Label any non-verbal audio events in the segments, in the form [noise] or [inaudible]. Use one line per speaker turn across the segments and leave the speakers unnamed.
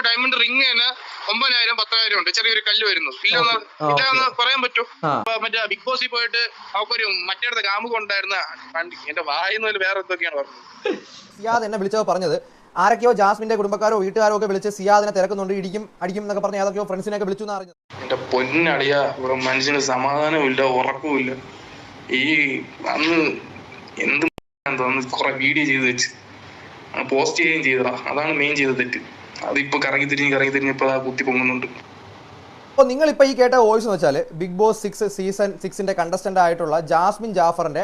Diamond ring തന്നെ ഒമ്പതിനായിരം പത്തായിരം ഉണ്ട്. ചെറിയൊരു കല്ല് വരുന്നു. ഇല്ലെന്ന് ഇല്ലാന്ന് പറയാൻ പറ്റൂ. മറ്റേ ബിഗ് ബോസിൽ പോയിട്ട് അവക്കൊരു മറ്റേടത്തെ കാമുക ഉണ്ടായിരുന്ന എന്റെ വായിന്ന് വേറെ എന്തൊക്കെയാണ് പറഞ്ഞത്?
സിയാദ് എന്നെ വിളിച്ചോ പറഞ്ഞത് ആരൊക്കെയോ ജാസ്മിന്റെ കുടുംബക്കാരോ വീട്ടുകാരോ ഒക്കെ വിളിച്ച് സിയാദിനെ തിരക്കുന്നുണ്ട് ഇടിക്കും അടിക്കും എന്നൊക്കെ പറഞ്ഞ് ഏതൊക്കെയോ ഫ്രണ്ട്സിനെയൊക്കെ വിളിച്ചു എന്ന് അറിഞ്ഞത്
എന്റെ പൊന്നളിയ ഇവിടെ മനുഷ്യന് സമാധാനമില്ല ഉറക്കമില്ല ഈ അന്ന് എന്ത് [laughs] തോന്നുന്നു കുറെ വീഡിയോ ചെയ്ത് വെച്ച്. പോസ്റ്റ് ചെയ്യുകയും ചെയ്തതാ. അതാണ് മെയിൻ ചെയ്ത തെറ്റ്. അതിപ്പോ കറങ്ങി തിരിഞ്ഞ് കറങ്ങി തിരിഞ്ഞ് ഇപ്പൊ കുത്തി പൊങ്ങുന്നുണ്ട്.
അപ്പോൾ നിങ്ങൾ ഇപ്പോൾ ഈ കേട്ട വോയിസ് എന്ന് വെച്ചാൽ ബിഗ് ബോസ് സിക്സ് സീസൺ സിക്സിന്റെ കണ്ടസ്റ്റന്റ് ആയിട്ടുള്ള ജാസ്മിൻ ജാഫറിന്റെ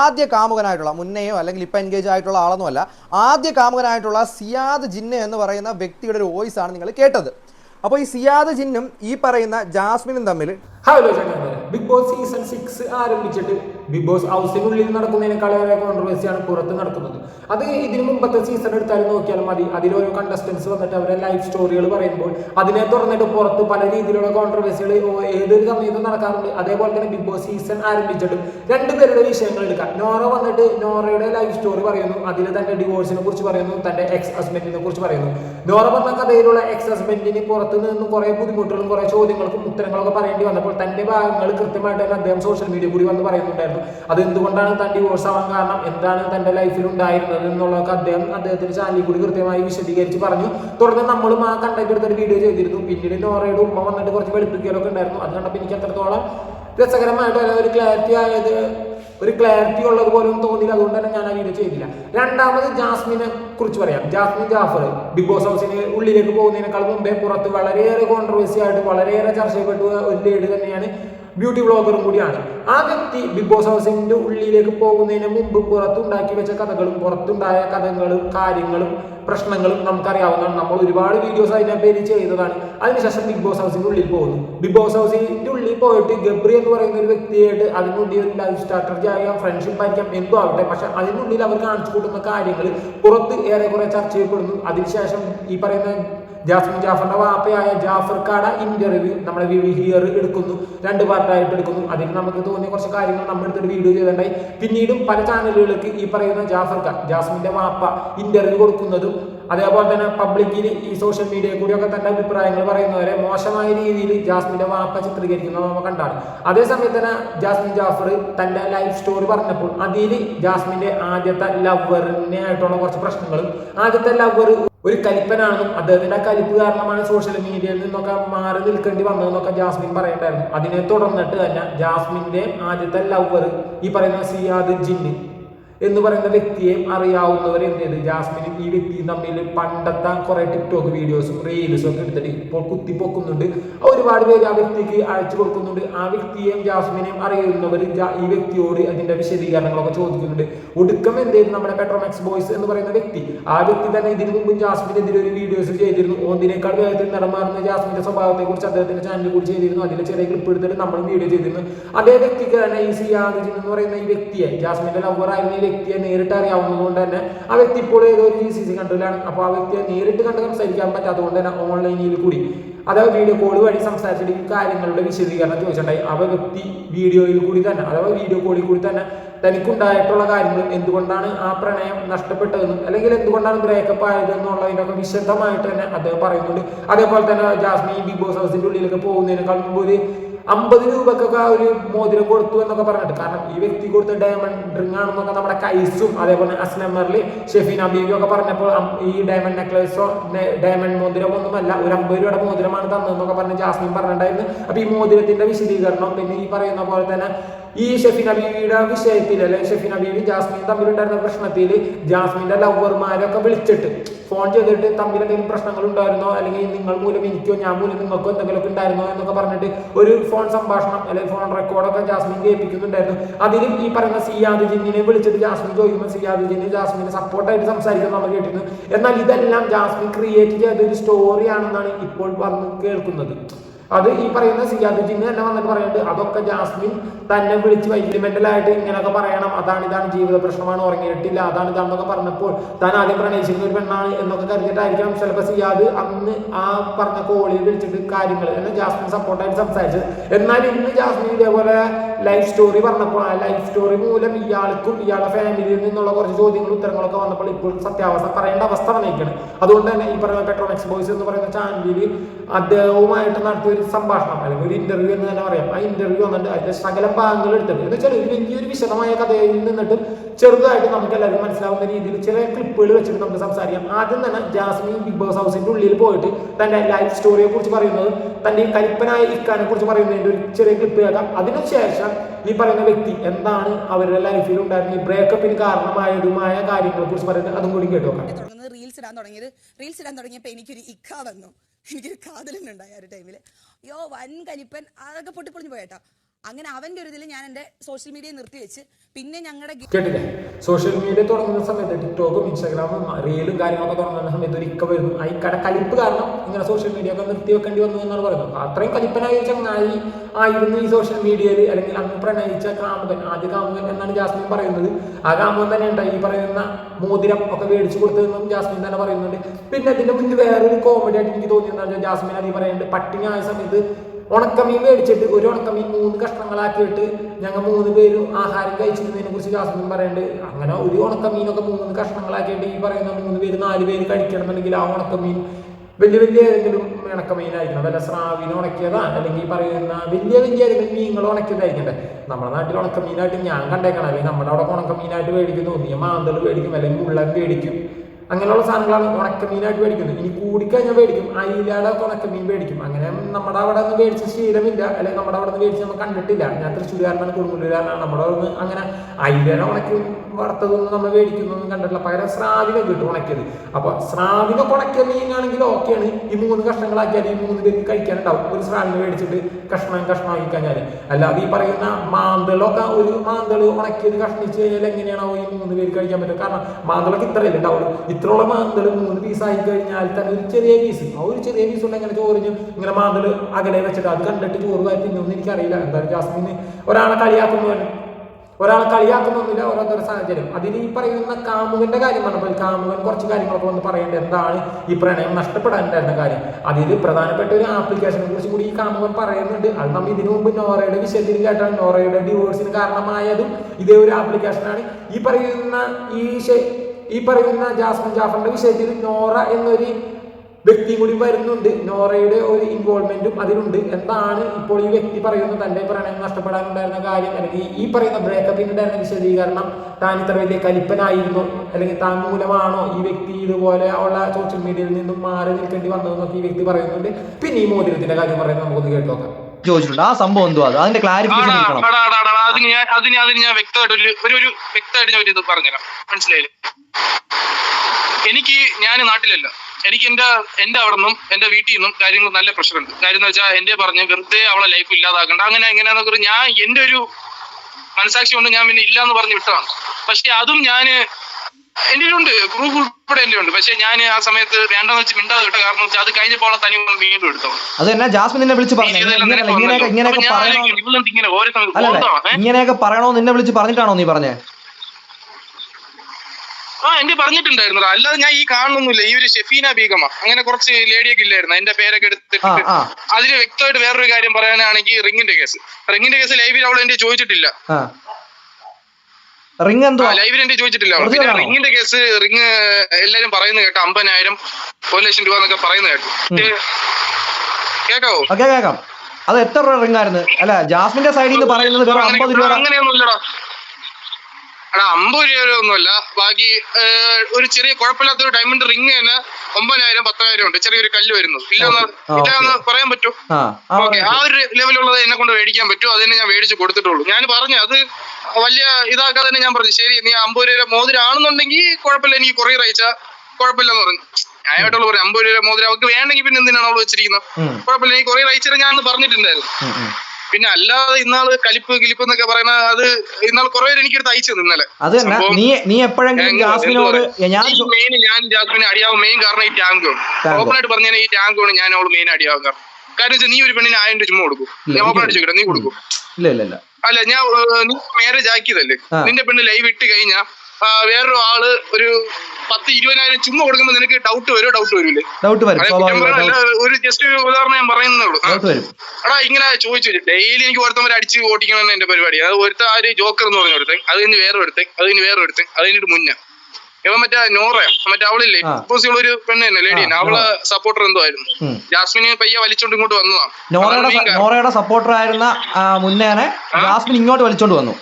ആദ്യ കാമുകനായിട്ടുള്ള മുന്നേയോ അല്ലെങ്കിൽ ഇപ്പോൾ എൻഗേജ് ആയിട്ടുള്ള ആളൊന്നുമല്ല ആദ്യ കാമുകനായിട്ടുള്ള സിയാദ് ജിന്ന എന്ന് പറയുന്ന വ്യക്തിയുടെ ഒരു വോയിസ് ആണ് നിങ്ങൾ കേട്ടത്. അപ്പോൾ ഈ സിയാദ് ജിന്നും ഈ പറയുന്ന ജാസ്മിനും തമ്മിൽ
ഹലോ ചേട്ടാ ബിഗ് ബോസ് സീസൺ സിക്സ് ആരംഭിച്ചിട്ട് ബിഗ് ബോസ് ഹൗസിനുള്ളിൽ നടക്കുന്നതിനേക്കാളേറെ കോൺട്രവേഴ്സിയാണ് പുറത്ത് നടക്കുന്നത്. അത് ഇതിനു മുമ്പത്തെ സീസൺ എടുത്താലും നോക്കിയാലും മതി. അതിലോരോ കണ്ടസ്റ്റൻസ് വന്നിട്ട് അവരുടെ ലൈഫ് സ്റ്റോറികൾ പറയുമ്പോൾ അതിനെ തുറന്നിട്ട് പുറത്ത് പല രീതിയിലുള്ള കോൺട്രവേഴ്സികൾ ഏതൊരു സമയത്തും നടക്കാറുണ്ട്. അതേപോലെ തന്നെ ബിഗ് ബോസ് സീസൺ ആരംഭിച്ചിട്ടും രണ്ടുപേരുടെ വിഷയങ്ങൾ എടുക്കാം. നോറ വന്നിട്ട് നോറയുടെ ലൈഫ് സ്റ്റോറി പറയുന്നു. അതിൽ തന്റെ ഡിവോഴ്സിനെ കുറിച്ച് പറയുന്നു. തന്റെ എക്സ് ഹസ്ബൻഡിനെ കുറിച്ച് പറയുന്നു. നോറ പറഞ്ഞ കഥയിലുള്ള എക്സ് ഹസ്ബൻഡിന് പുറത്ത് നിന്നും കുറെ ബുദ്ധിമുട്ടുകളും കുറെ ചോദ്യങ്ങൾക്കും ഉത്തരങ്ങളൊക്കെ പറയേണ്ടി വന്നപ്പോൾ തന്റെ ഭാഗങ്ങൾ കൃത്യമായിട്ട് തന്നെ അദ്ദേഹം സോഷ്യൽ മീഡിയ കൂടി വന്ന് പറയുന്നുണ്ടായിരുന്നു. അത് എന്തുകൊണ്ടാണ് താൻ ഡിവോഴ്സ് ആവാൻ കാരണം? എന്താണ് തന്റെ ലൈഫിൽ ഉണ്ടായിരുന്നത് എന്നുള്ളതൊക്കെ അദ്ദേഹം അദ്ദേഹത്തിന്റെ ചാനലിൽ കൂടി കൃത്യമായി വിശദീകരിച്ച് പറഞ്ഞു. തുടർന്ന് നമ്മളും ആ കണ്ടന്റ് എടുത്തൊരു വീഡിയോ ചെയ്തിരുന്നു. പിന്നീട് നോറയുടെ ഉമ്മ വന്നിട്ട് കുറച്ച് വെളുപ്പിക്കലൊക്കെ ഉണ്ടായിരുന്നു. അത് കണ്ടപ്പോൾ എനിക്ക് അത്രത്തോളം രസകരമായിട്ട് ഒരു ക്ലാരിറ്റി ആയത് ഒരു ക്ലാരിറ്റി ഉള്ളത് പോലും തോന്നിയില്ല. അതുകൊണ്ട് തന്നെ ഞാൻ ആ വീഡിയോ ചെയ്തില്ല. രണ്ടാമത് ജാസ്മിനെ കുറിച്ച് പറയാം. ജാസ്മിൻ ജാഫർ ബിഗ് ബോസ് ഹൗസിന് ഉള്ളിലേക്ക് പോകുന്നതിനേക്കാൾ മുമ്പേ പുറത്ത് വളരെയേറെ കോൺട്രവേഴ്സി ആയിട്ട് വളരെയേറെ ചർച്ച ചെയ്യപ്പെട്ട ഒരു ലേഡ് തന്നെയാണ് ബ്യൂട്ടി ബ്ലോഗറും കൂടിയാണ് ആ വ്യക്തി ബിഗ് ബോസ് ഹൗസിന്റെ ഉള്ളിലേക്ക് പോകുന്നതിന് മുമ്പ് പുറത്തുണ്ടാക്കി വെച്ച കഥകളും പുറത്തുണ്ടായ കഥകളും കാര്യങ്ങളും പ്രശ്നങ്ങളും നമുക്കറിയാവുന്നതാണ്. നമ്മൾ ഒരുപാട് വീഡിയോസ് അതിനെ പേര് ചെയ്തതാണ്. അതിനുശേഷം ബിഗ് ബോസ് ഹൗസിന്റെ ഉള്ളിൽ പോകുന്നു. ബിഗ് ബോസ് ഹൗസിന്റെ ഉള്ളിൽ പോയിട്ട് ഗബ്രി എന്ന് പറയുന്ന ഒരു വ്യക്തിയായിട്ട് അതിനുള്ളിൽ ഒരു ലൈഫ് സ്ട്രാറ്റജി ആയിരിക്കാം ഫ്രണ്ട്ഷിപ്പ് ആയിരിക്കാം എന്തോ ആവട്ടെ. പക്ഷെ അതിനുള്ളിൽ അവർ കാണിച്ചു കൂട്ടുന്ന കാര്യങ്ങൾ പുറത്ത് ഏറെക്കുറെ ചർച്ച ചെയ്യപ്പെടുന്നു. അതിനുശേഷം ഈ പറയുന്ന ജാസ്മിൻ ജാഫറിന്റെ വാപ്പയായ ജാഫർ കാട ഇന്റർവ്യൂ നമ്മുടെ ഹിയർ എടുക്കുന്നു. രണ്ട് പാർട്ടായിട്ട് എടുക്കുന്നു. അതിൽ നമുക്ക് തോന്നിയ കുറച്ച് കാര്യങ്ങൾ നമ്മൾ എടുത്തിട്ട് വീഡിയോ ചെയ്തിട്ടുണ്ടായി. പിന്നീടും പല ചാനലുകൾക്ക് ഈ പറയുന്ന ജാഫർ ഖാൻ ജാസ്മിന്റെ വാപ്പ ഇന്റർവ്യൂ കൊടുക്കുന്നതും അതേപോലെ തന്നെ പബ്ലിക്കിൽ ഈ സോഷ്യൽ മീഡിയ കൂടിയൊക്കെ തന്റെ അഭിപ്രായങ്ങൾ പറയുന്നവരെ മോശമായ രീതിയിൽ ജാസ്മിന്റെ വാപ്പ ചിത്രീകരിക്കുന്നത് നമ്മൾ കണ്ടാണ്. അതേസമയത്ത് തന്നെ ജാസ്മിൻ ജാഫർ തന്റെ ലൈഫ് സ്റ്റോറി പറഞ്ഞപ്പോൾ അതിൽ ജാസ്മിന്റെ ആദ്യത്തെ ലവറിനെ ആയിട്ടുള്ള കുറച്ച് പ്രശ്നങ്ങളും ആദ്യത്തെ ലവർ ഒരു കലിപ്പനാണെന്നും അദ്ദേഹത്തിന്റെ ആ കലിപ്പ് കാരണമാണ് സോഷ്യൽ മീഡിയയിൽ നിന്നൊക്കെ മാറി നിൽക്കേണ്ടി വന്നതെന്നൊക്കെ ജാസ്മിൻ പറയണ്ടായിരുന്നു അതിനെ തുടർന്നിട്ട് തന്നെ ജാസ്മിന്റെ ആദ്യത്തെ ലവർ ഈ പറയുന്ന സിയാദ് ജിന്ന് എന്ന് പറയുന്ന വ്യക്തിയെ അറിയാവുന്നവർ എന്ത് ചെയ്ത്? ജാസ്മിനും ഈ വ്യക്തിയും തമ്മിൽ പണ്ടത്തെ കുറെ ടിക്ടോക്ക് വീഡിയോസും റീൽസും ഒക്കെ എടുത്തിട്ട് ഇപ്പോൾ കുത്തിപ്പൊക്കുന്നുണ്ട്. ഒരുപാട് പേര് ആ വ്യക്തിക്ക് അയച്ചു കൊടുക്കുന്നുണ്ട്. ആ വ്യക്തിയെയും ജാസ്മിനെയും അറിയുന്നവർ ഈ വ്യക്തിയോട് അതിന്റെ വിശദീകരണങ്ങളൊക്കെ ചോദിക്കുന്നുണ്ട്. ഒടുക്കം എന്ത് ചെയ്തു? നമ്മുടെ പെട്രോമാക്സ് ബോയ്സ് എന്ന് പറയുന്ന വ്യക്തി ആ വ്യക്തി തന്നെ ഇതിനു മുമ്പ് ജാസ്മിനെതിരെ ഒരു വീഡിയോസ് ചെയ്തിരുന്നു. ഒന്നിനേക്കാൾ വേഗത്തിൽ നടമാറുന്ന ജാസ്മിന്റെ സ്വഭാവത്തെ കുറിച്ച് അദ്ദേഹത്തിന്റെ ചാനലിൽ കൂടി ചെയ്തിരുന്നു. അതിലെ ചെറിയ ക്ലിപ്പ് എടുത്തിട്ട് നമ്മൾ വീഡിയോ ചെയ്തിരുന്നു. അതേ വ്യക്തിക്ക് തന്നെ ഈ സിയാദിൻ എന്ന് പറയുന്ന ഈ വ്യക്തിയെ ജാസ്മിന്റെ ലവർ ആയിരുന്ന വ്യക്തിയെ നേരിട്ട് അറിയാവുന്നതുകൊണ്ട് തന്നെ ആ വ്യക്തി ഇപ്പോൾ ഏതോ ഒരു സി സി കണ്ടില്ലാണ്. അപ്പോൾ ആ വ്യക്തിയെ നേരിട്ട് കണ്ട് സംസാരിക്കാൻ പറ്റാത്തതുകൊണ്ട് തന്നെ ഓൺലൈനിൽ കൂടി. അഥവാ വീഡിയോ കോൾ വഴി സംസാരിച്ചിട്ട് ഈ കാര്യങ്ങളുടെ വിശദീകരണം ചോദിച്ചിട്ടുണ്ടായി. ആ വ്യക്തി വീഡിയോയിൽ കൂടി തന്നെ അഥവാ വീഡിയോ കോളിൽ കൂടി തന്നെ തനിക്കുണ്ടായിട്ടുള്ള കാര്യങ്ങളും എന്തുകൊണ്ടാണ് ആ പ്രണയം നഷ്ടപ്പെട്ടതെന്നും അല്ലെങ്കിൽ എന്തുകൊണ്ടാണ് ബ്രേക്കപ്പ് ആയതെന്നുള്ളതിനൊക്കെ വിശദമായിട്ട് തന്നെ അദ്ദേഹം പറയുന്നുണ്ട്. അതേപോലെ തന്നെ ജാസ്മി ബിഗ് ബോസ് ഹൗസിന്റെ ഉള്ളിലൊക്കെ പോകുന്നതിനേക്കാൾ മുമ്പ് ഒരു അമ്പത് രൂപക്കൊക്കെ ഒരു മോതിരം കൊടുത്തു എന്നൊക്കെ പറഞ്ഞിട്ട്. കാരണം ഈ വ്യക്തി കൊടുത്ത ഡയമണ്ട് റിംഗ് ആണെന്നൊക്കെ നമ്മുടെ കൈസും അതേപോലെ അസ്ലമറിൽ ഷെഫീൻ അബീബി ഒക്കെ പറഞ്ഞപ്പോൾ ഈ ഡയമണ്ട് നെക്ലേസോ ഡയമണ്ട് മോതിരം ഒന്നുമല്ല ഒരു അമ്പത് രൂപയുടെ മോതിരമാണ് തന്നതെന്നൊക്കെ പറഞ്ഞ് ജാസ്മിൻ പറഞ്ഞിട്ടുണ്ടായിരുന്നു. അപ്പൊ ഈ മോതിരത്തിന്റെ വിശദീകരണം പിന്നെ ഈ പറയുന്ന പോലെ തന്നെ ഈ ഷെഫി അബീബിയുടെ വിഷയത്തിൽ അല്ലെങ്കിൽ ഷെഫി അബീബി ജാസ്മിൻ തമ്മിലുണ്ടായിരുന്ന പ്രശ്നത്തിൽ ജാസ്മിന്റെ ലവർമാരൊക്കെ വിളിച്ചിട്ട് ഫോൺ ചെയ്തിട്ട് തമ്മിൽ എന്തെങ്കിലും പ്രശ്നങ്ങൾ ഉണ്ടായിരുന്നോ അല്ലെങ്കിൽ നിങ്ങൾ മൂലം എനിക്കോ ഞാൻ മൂലം നിങ്ങൾക്കോ എന്തെങ്കിലുമൊക്കെ ഉണ്ടായിരുന്നോ? എന്നൊക്കെ പറഞ്ഞിട്ട് ഒരു ഫോൺ സംഭാഷണം അല്ലെങ്കിൽ ഫോൺ റെക്കോർഡൊക്കെ ജാസ്മിൻ കേൾപ്പിക്കുന്നുണ്ടായിരുന്നു. അതിലും ഈ പറയുന്ന സിയാദ് ജിന്നിനെ വിളിച്ചിട്ട് ജാസ്മിൻ ചോദിക്കുമ്പോൾ സിയാദ് ജിന്ന് ജാസ്മിന് സപ്പോർട്ടായിട്ട് സംസാരിക്കുന്നു നമ്മൾ കേട്ടിരുന്നു എന്നാൽ ഇതെല്ലാം ജാസ്മിൻ ക്രിയേറ്റ് ചെയ്ത ഒരു സ്റ്റോറിയാണെന്നാണ് ഇപ്പോൾ വന്ന് കേൾക്കുന്നത്. അത് ഈ പറയുന്ന സിയാദ് ജിന്ന് തന്നെ വന്നിട്ട് പറയുന്നുണ്ട് അതൊക്കെ ജാസ്മിൻ തന്നെ വിളിച്ച് വലിയ മെന്റലായിട്ട് ഇങ്ങനെയൊക്കെ പറയണം. അതാണ് ഇതാണ് ജീവിത പ്രശ്നമാണ് ഉറങ്ങിയിട്ടില്ല അതാണ് ഇതാണെന്നൊക്കെ പറഞ്ഞപ്പോൾ താൻ ആദ്യം പ്രണയിച്ചിരുന്ന ഒരു പെണ്ണാണ് എന്നൊക്കെ കരുതിയിട്ടായിരിക്കണം. ചിലപ്പോൾ സിയാദ് അന്ന് ആ പറഞ്ഞ കോളിൽ വിളിച്ചിട്ട് കാര്യങ്ങൾ എന്നാൽ ജാസ്മിൻ സപ്പോർട്ടായിട്ട് സംസാരിച്ചത്. എന്നാൽ ഇന്ന് ജാസ്മിൻ ഇതേപോലെ ലൈഫ് സ്റ്റോറി പറഞ്ഞപ്പോൾ ആ ലൈഫ് സ്റ്റോറി മൂലം ഇയാൾക്കും ഇയാളുടെ ഫാമിലിയിൽ നിന്നുള്ള കുറച്ച് ചോദ്യങ്ങളും ഉത്തരങ്ങളൊക്കെ വന്നപ്പോൾ ഇപ്പോൾ സത്യാവസ്ഥ പറയേണ്ട അവസ്ഥ വന്നിരിക്കുകയാണ്. അതുകൊണ്ട് തന്നെ ഈ പറയുന്ന പെട്രോമെക്സ് ബോയ്സ് എന്ന് പറയുന്ന ചാനലിൽ അദ്ദേഹവുമായിട്ട് നടത്തിയ ഒരു സംഭാഷണം അല്ലെങ്കിൽ ഒരു ഇന്റർവ്യൂ എന്ന് തന്നെ പറയാം. ആ ഇന്റർവ്യൂ വന്നിട്ട് അതിന്റെ സകല ഭാഗങ്ങൾ എടുത്തിട്ടുണ്ട് എന്ന് വെച്ചാൽ ഒരു വലിയൊരു വിശദമായ കഥയിൽ നിന്നിട്ട് ചെറുതായിട്ട് നമുക്ക് എല്ലാവർക്കും മനസ്സിലാവുന്ന രീതിയിൽ ചില ക്ലിപ്പുകൾ വെച്ചിട്ട് നമുക്ക് സംസാരിക്കാം. ആദ്യം തന്നെ ജാസ്മിൻ ബിഗ് ബോസ് ഹൗസിന്റെ ഉള്ളിൽ പോയിട്ട് തന്റെ ലൈഫ് സ്റ്റോറിയെ കുറിച്ച് പറയുന്നത് തന്റെ ഈ കൽപ്പനായ ഇക്കാനെ കുറിച്ച് പറയുന്നതിന്റെ ഒരു ചെറിയ ക്ലിപ്പ് കേൾക്കാം. അതിനുശേഷം ഈ പറയുന്ന വ്യക്തി എന്താണ് അവരുടെ ലൈഫിൽ ഉണ്ടായിരുന്ന ഈ ബ്രേക്കപ്പിന് കാരണമായതുമായ കാര്യങ്ങളെ കുറിച്ച് പറയുന്നത് അതും കൂടി കേട്ടോ
റീൽസ് ഇടാൻ തുടങ്ങിയത് റീൽസ് ഇടാൻ തുടങ്ങിയപ്പോൾ എനിക്കൊരു ഇക്ക വന്നു. എനിക്കൊരു കാതലുണ്ടായി ആ ഒരു ടൈമിൽ യോ വൻ കലിപ്പൻ അതൊക്കെ പൊട്ടിപ്പൊളിഞ്ഞു പോയേട്ടാ. അങ്ങനെ അവന്റെ ഒരു ഇതിൽ ഞാൻ എന്റെ സോഷ്യൽ മീഡിയ നിർത്തി വെച്ച് പിന്നെ ഞങ്ങളുടെ
സോഷ്യൽ മീഡിയ തുടങ്ങുന്ന സമയത്ത് ടിക്ടോക്കും ഇൻസ്റ്റാഗ്രാമും റീലും കാര്യങ്ങളൊക്കെ തുടങ്ങുന്ന സമയത്ത് ഒരു ഇക്ക വരുന്നു. ആ കട കലിപ്പ് കാരണം ഇങ്ങനെ സോഷ്യൽ മീഡിയ ഒക്കെ നിർത്തി വെക്കേണ്ടി വന്നു എന്നാണ് പറയുന്നത്. അത്രയും കലിപ്പനായ ചങ്ങായി ആയിരുന്നു ഈ സോഷ്യൽ മീഡിയയിൽ അല്ലെങ്കിൽ അന്ന് പ്രണയിച്ച കാമുകൻ ആദ്യ കാമുകൻ എന്നാണ് ജാസ്മിൻ പറയുന്നത്. ആ കാമുകൻ തന്നെ ഉണ്ട് ഈ പറയുന്ന മോതിരം ഒക്കെ മേടിച്ചു കൊടുത്തതെന്നും ജാസ്മിൻ തന്നെ പറയുന്നുണ്ട്. പിന്നെ അതിന്റെ മുന്നിൽ വേറൊരു കോമഡി ആയിട്ട് എനിക്ക് തോന്നിയെന്ന് ജാസ്മിൻ അത് പറയുന്നുണ്ട്. പട്ടിണി ആയ സമയത്ത് ഉണക്കമീൻ മേടിച്ചിട്ട് ഒരു ഉണക്കമീൻ മൂന്ന് കഷ്ണങ്ങളാക്കിയിട്ട് ഞങ്ങൾ മൂന്ന് പേരും ആഹാരം കഴിച്ചിരുന്നതിനെ കുറിച്ച് ജാസ്മിൻ പറയുന്നുണ്ട് അങ്ങനെ ഒരു ഉണക്കമീനൊക്കെ മൂന്ന് കഷ്ണങ്ങളാക്കിയിട്ട് ഈ പറയുന്ന മൂന്ന് പേര് നാല് പേര് കഴിക്കണമെന്നുണ്ടെങ്കിൽ ആ ഉണക്കമീൻ വലിയ വലിയ ഏതെങ്കിലും ഇണക്കമീനായിരിക്കണം വല്ല സ്രാവിന് ഉണക്കിയതാണ് അല്ലെങ്കിൽ ഈ പറയുന്ന വലിയ വലിയ ഏതെങ്കിലും മീനുകൾ ഉണക്കിയതായിരിക്കണ്ടേ. നമ്മുടെ നാട്ടിൽ ഉണക്കമീനായിട്ട് ഞാൻ കണ്ടേക്കണം അല്ലെങ്കിൽ നമ്മുടെ അവിടെ ഉണക്കമീനായിട്ട് മേടിക്കുന്നു നീ മാന്തൽ മേടിക്കും അല്ലെങ്കിൽ മുള്ളൻ മേടിക്കും. അങ്ങനെയുള്ള സാധനങ്ങളാണ് ഉണക്കമീനായിട്ട് മേടിക്കുന്നത്. ഇനി കൂടിക്കഴിഞ്ഞാൽ മേടിക്കും. അയിലയുടെ ഉണക്കമീൻ മേടിക്കും. അങ്ങനെ നമ്മുടെ അവിടെ നിന്ന് മേടിച്ച ശീലമില്ല. അല്ലെങ്കിൽ നമ്മുടെ അവിടെ നിന്ന് മേടിച്ച് നമ്മൾ കണ്ടിട്ടില്ല. ഞാൻ തൃശ്ശൂരുകാരനാണ് കൊടുങ്ങല്ലൂരുകാരനാണ്. നമ്മുടെ അവിടെ നിന്ന് അങ്ങനെ അയിലയുടെ ഉണക്കി വറുത്തതൊന്നും നമ്മൾ മേടിക്കുന്നൊന്നും കണ്ടിട്ടില്ല. പകരം സ്രാവിനെ കിട്ടും ഉണക്കിയത്. അപ്പൊ സ്രാവിനെ ഉണക്കിയ മീനാണെങ്കിൽ ഓക്കെയാണ്. ഈ മൂന്ന് കഷ്ണങ്ങളാക്കിയാൽ ഈ മൂന്ന് പേർക്ക് കഴിക്കാനുണ്ടാവും. ഒരു സ്രാവിനെ മേടിച്ചിട്ട് കഷ്ണം കഷ്ണമാക്കി കഴിഞ്ഞാൽ അല്ലാതെ ഈ പറയുന്ന മാന്തളൊക്കെ ഒരു മാന്തൾ ഉണക്കിയത് കഷ്ണിച്ച് കഴിഞ്ഞാൽ എങ്ങനെയാണോ ഈ മൂന്ന് പേര് കഴിക്കാൻ പറ്റും കാരണം മാന്തളൊക്കെ ഇത്രയല്ലേ ഉണ്ടാവുള്ളൂ. ഇത്രയുള്ള മാന്തൾ മൂന്ന് പീസ് ആയി കഴിഞ്ഞാൽ തന്നെ ഒരു ചെറിയ പീസ് ആ ഒരു ചെറിയ പീസ് ഇങ്ങനെ ചോറിഞ്ഞ് ഇങ്ങനെ മാന്തൾ അകലെ വെച്ചിട്ട് അത് കണ്ടിട്ട് ചോറ് കാര്യത്തിൽ ഒന്നും എനിക്കറിയില്ല. എന്തായാലും ജാസ്മിന് ഒരാളെ കളിയാക്കുന്നവൻ ഒരാളെ കളിയാക്കുന്നൊന്നുമില്ല ഓരോരുത്തരുടെ സാഹചര്യം. അതിന് ഈ പറയുന്ന കാമുകന്റെ കാര്യം പറഞ്ഞപ്പോൾ കാമുകൻ കുറച്ച് കാര്യങ്ങളൊക്കെ വന്ന് പറയേണ്ടത് എന്താണ്? ഈ പ്രണയം നഷ്ടപ്പെടാനുണ്ടായിരുന്ന കാര്യം. അതിൽ പ്രധാനപ്പെട്ട ഒരു ആപ്ലിക്കേഷനെ കുറിച്ച് കൂടി ഈ കാമുകൻ പറയുന്നുണ്ട്. അത് നമ്മൾ ഇതിനു മുമ്പ് നോറയുടെ വിഷയത്തിൽ കേട്ടാണ്. നോറയുടെ ഡിവോഴ്സിന് കാരണമായതും ഇതേ ഒരു ആപ്ലിക്കേഷനാണ് ഈ പറയുന്ന ഈ ഈ പറയുന്ന ജാസ്മിൻ ജാഫറിന്റെ വിഷയത്തിൽ നോറ എന്നൊരു വ്യക്തിയും കൂടി വരുന്നുണ്ട്. നോറയുടെ ഒരു ഇൻവോൾവ്മെന്റും അതിലുണ്ട്. എന്താണ് ഇപ്പോൾ ഈ വ്യക്തി പറയുന്നത്? തന്റെ പ്രണയം നഷ്ടപ്പെടാനുണ്ടായിരുന്ന കാര്യം അല്ലെങ്കിൽ ഈ പറയുന്ന ബ്രേക്കപ്പിന് ഉണ്ടായിരുന്ന വിശദീകരണം താൻ ഇത്ര വലിയ കലിപ്പനായിരുന്നു? അല്ലെങ്കിൽ താൻ മൂലമാണോ ഈ വ്യക്തി ഇതുപോലെ ഉള്ള സോഷ്യൽ മീഡിയയിൽ നിന്നും മാറി നിൽക്കേണ്ടി വന്നതെന്നൊക്കെ ഈ വ്യക്തി പറയുന്നുണ്ട്. പിന്നെ ഈ മോതിരത്തിന്റെ കാര്യം പറയുന്നത് നമുക്കൊന്ന് കേട്ടോക്കാം
ചോദിച്ചിട്ടുണ്ട്. ആ സംഭവം എന്തുവാ? അത് അതിന്റെ ക്ലാരിഫിക്കേഷൻ.
അതിന് ഞാൻ വ്യക്തമായിട്ട് ഒരു ഒരു ഒരു വ്യക്തമായിട്ട് ഞാൻ ഒരു ഇത് പറഞ്ഞുതരാം. മനസ്സിലായില്ലേ? എനിക്ക് ഞാൻ നാട്ടിലല്ല. എനിക്ക് എന്റെ എന്റെ അവിടെ നിന്നും എന്റെ വീട്ടിൽ നിന്നും കാര്യങ്ങൾ നല്ല പ്രഷറുണ്ട് കാര്യം എന്ന് വെച്ചാൽ എന്റെ പറഞ്ഞ് വെറുതെ അവളെ ലൈഫ് ഇല്ലാതാക്കണ്ട. അങ്ങനെ എങ്ങനെയാന്നൊക്കെ ഒരു ഞാൻ എന്റെ ഒരു മനസാക്ഷി കൊണ്ട് ഞാൻ പിന്നെ ഇല്ലാന്ന് പറഞ്ഞ് വിട്ടതാണ്. പക്ഷെ അതും ഞാൻ എന്റെ ഉണ്ട് പ്രൂഫ് ഉൾപ്പെടെ എന്റെ ഉണ്ട് പക്ഷെ ഞാൻ ആ സമയത്ത് വേണ്ടെന്ന് വെച്ച് മിണ്ടാതെ വിട്ട കാരണം വെച്ചാൽ അത് കഴിഞ്ഞപ്പോൾ തനി വീണ്ടും എടുത്തോ
അത് തന്നെ ജാസ്മിൻ നിന്നെ വിളിച്ച് പറഞ്ഞു? ഇങ്ങനെയൊക്കെ പറയണോ നിന്നെ വിളിച്ച് പറഞ്ഞിട്ടാണോ നീ പറഞ്ഞേ?
ആ എന്റെ പറഞ്ഞിട്ടുണ്ടായിരുന്നു അല്ലാതെ ഞാൻ ഈ കാണുന്നൊന്നുമില്ല. ഈ ഒരു ഷെഫീന ബീഗമ. അങ്ങനെ കുറച്ച് ലേഡിയൊക്കെ ഇല്ലായിരുന്നു. എന്റെ പേരൊക്കെ എടുത്തിട്ട് അതിൽ വ്യക്തമായിട്ട് വേറൊരു കാര്യം പറയാനാണെങ്കിൽ റിങ്ങിന്റെ കേസ്. റിങ്ങിന്റെ കേസ് ലൈവിൽ അവൾ എന്റെ ചോദിച്ചിട്ടില്ല.
റിങ് എന്തോ
ലൈവിൽ എന്റെ ചോദിച്ചിട്ടില്ല പിന്നെ റിങ്ങിന്റെ കേസ് റിങ് എല്ലാരും പറയുന്നത് കേട്ടോ അമ്പതിനായിരം ഒരു ലക്ഷം രൂപ എന്നൊക്കെ പറയുന്നത് കേട്ടു. കേട്ടോ? കേക്കാവോ
കേക്കാം അത് എത്ര രൂപ റിങ് ആയിരുന്നു അല്ല ജാസ്മിന്റെ സൈഡിൽ നിന്ന് പറയുന്നത് വെറും
അങ്ങനെ-
അമ്പത് രൂപ
അങ്ങനെയൊന്നും ഇല്ലടാ എടാ അമ്പത് രൂപ ഒന്നുമല്ല. ബാക്കി ഒരു ചെറിയ കുഴപ്പമില്ലാത്ത ഒരു ഡയമണ്ട് റിങ് തന്നെ ഒമ്പതിനായിരം പത്തായിരം ഉണ്ട്. ചെറിയൊരു കല്ല് വരുന്നത് ഇല്ലെന്ന് ഇല്ലെന്ന് പറയാൻ പറ്റും. ഓക്കെ ആ ഒരു ലെവലുള്ളത് എന്നെ കൊണ്ട് മേടിക്കാൻ പറ്റും. അതിനെ ഞാൻ മേടിച്ച് കൊടുത്തിട്ടുള്ളൂ. ഞാൻ പറഞ്ഞു അത് വലിയ ഇതാക്കാതെ തന്നെ ഞാൻ പറഞ്ഞു. ശരി നീ അമ്പത് രൂപ മോതിരം മോതിരാണെന്നുണ്ടെങ്കിൽ കുഴപ്പമില്ല എനിക്ക് കൊറിയർ അയച്ചാ. കുഴപ്പമില്ലെന്ന് പറഞ്ഞു. ന്യായമായിട്ടുള്ള പറഞ്ഞു അമ്പത് രൂപ മോതിരം അവർക്ക് വേണമെങ്കിൽ പിന്നെ എന്തിനാണ് അവൾ വെച്ചിരിക്കുന്നത്? കുഴപ്പമില്ല എനിക്ക് കൊറിയർ അയച്ചാൽ ഞാൻ പറഞ്ഞിട്ടുണ്ടായിരുന്നു. പിന്നെ അല്ലാതെ ഇന്നാൾ കലിപ്പ് കിലിപ്പ് എന്നൊക്കെ പറയുന്ന അത് ഇന്നാൾ കുറെ പേര് എനിക്കെടുത്ത് അയച്ചു ഇന്നലെ.
അത് നീ നീ എപ്പോഴെങ്കിലും ജാസ്മിനോട് ഞാൻ
മെയിൻ ഞാൻ ജാസ്മിനെ അടിയാവും. മെയിൻ കാരണം ഈ ടാങ്ക്. ഓപ്പൺ ആയിട്ട് പറഞ്ഞാൽ ഈ ടാങ്ക് ആണ് ഞാൻ അവൾ മെയിൻ അടിയാവും കാരണം. കാരണം വെച്ചാൽ നീ ഒരു പെണ്ണിന് ആയിരം രൂപ ചുമ്മാ കൊടുക്കും. ഞാൻ ഓപ്പൺ
ആയിട്ട്
അടിച്ചു നീ കൊടുക്കും.
ഇല്ല ഇല്ല ഇല്ല.
അല്ല ഞാൻ നീ മാരേജ് ആക്കിയതല്ലേ? നിന്റെ പെണ്ണ് ലൈവ് ഇട്ട് കഴിഞ്ഞാ വേറൊരു ആൾ ഒരു പത്ത് ഇരുപതിനായിരം ചുമ്മാ കൊടുക്കുമ്പോ നിനക്ക് ഡൗട്ട് വരുമോ ഡൗട്ട് വരൂലേ.
ഡൗട്ട് വരും.
ഒരു ജസ്റ്റ് ഒരു ഉദാഹരണം ഞാൻ പറയുന്നേ ഉള്ളൂ. എടാ ഇങ്ങനെ ചോദിച്ചു ഡെയിലി എനിക്ക് ഒരുത്തവരെ അടിച്ച് ഓടിക്കണം എന്റെ പരിപാടി. അത് ഒരുത്ത ആ ഒരു ജോക്കർ എന്ന് പറഞ്ഞ ഒരുത്തൻ. അത് കഴിഞ്ഞ് വേറെ ഒരുത്തൻ. അത് കഴിഞ്ഞ് വേറെ ഒരുത്തൻ. അത് കഴിഞ്ഞിട്ട് മുന്നേ. ഇവൻ മറ്റേ നോറ മറ്റേ അവളില്ലേ?
ആ.
ഒരു പെണ്ണ് തന്നെ ലേഡി
ആ,
അവളെ സപ്പോർട്ടർ എന്തോ ആയിരുന്നു. ജാസ്മിന് പയ്യെ വലിച്ചോണ്ട് ഇങ്ങോട്ട് വന്നതാണ്
നോറയുടെ സപ്പോർട്ടർ ആയിരുന്ന മുന്നേനെ ജാസ്മിൻ ഇങ്ങോട്ട് വലിച്ചോണ്ട് വന്നു.